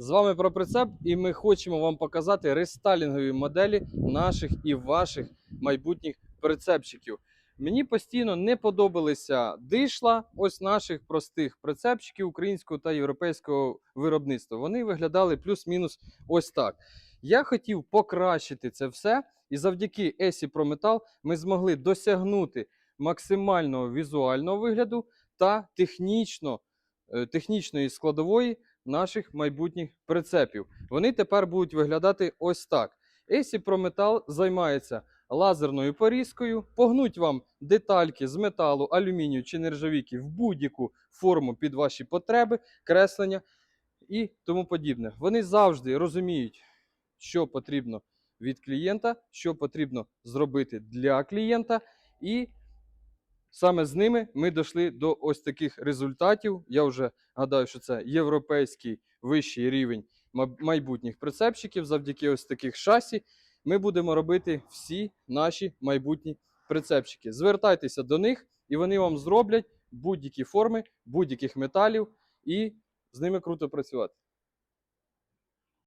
З вами про прицеп, і ми хочемо вам показати рестайлінгові моделі наших і ваших майбутніх прицепчиків. Мені постійно не подобалися дишла ось наших простих прицепчиків українського та європейського виробництва. Вони виглядали плюс-мінус ось так. Я хотів покращити це все, і завдяки Есі Metal ми змогли досягнути максимального візуального вигляду та технічно, е, технічної складової наших майбутніх прицепів. Вони тепер будуть виглядати ось так. AC Pro займається лазерною порізкою, погнуть вам детальки з металу, алюмінію чи нержавійки в будь-яку форму під ваші потреби, креслення і тому подібне. Вони завжди розуміють, що потрібно від клієнта, що потрібно зробити для клієнта, і саме з ними ми дійшли до ось таких результатів. Я вже гадаю, що це європейський вищий рівень майбутніх прицепщиків. Завдяки ось таких шасі ми будемо робити всі наші майбутні прицепщики. Звертайтеся до них, і вони вам зроблять будь-які форми, будь-яких металів, і з ними круто працювати.